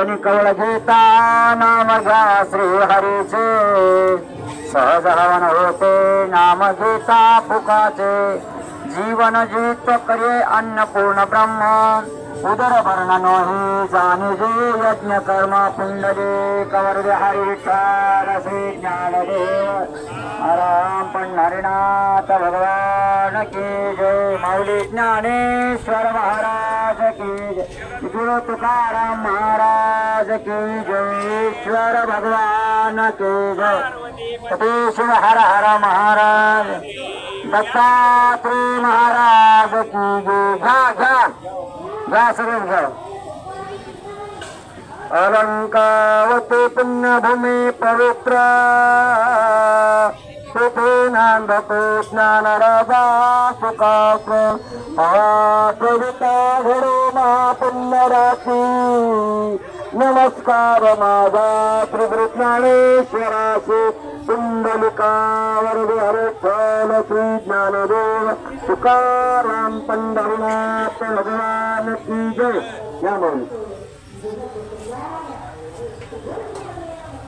કુલકુળ ગીતા નામ ગા શ્રી હરિ છે સહજ હવન હોતે નામ ગીતા ફૂકાચે જીવન જીત કરે અન્નપૂર્ણ બ્રહ્મ ઉદર ભર્ણ નોહી જાની જે યજ્ઞ કર્મ પુંડરી કવર હરિ વિચાર શ્રી જ્ઞાનદેવ રામ પન્નરીનાથ ભગવાન કી જય મૌલી જ્ઞાનેશ્વર મહારાજ કી જય गुरु तुकाराम महाराज की जयेश्वर भगवान की जय। हर हर महाराज। दत्तात्री महाराज की जय। घ्या घ्या घ्या सगळं घ्या अलंकावते पुण्यभूमी पवित्र। સુખીનાંદ જ્ઞાન રાજા સુકાશ કવિતા ઘરોમાં પુણ્ય રાશિ નમસ્કાર માધા ત્રિવૃત્નાણેશ્વરાશિ પુંડલિકાવરદ હરફલ શ્રી જ્ઞાનદેવ સુકારામ પંડરીનાથ ભગવાન કી જય જય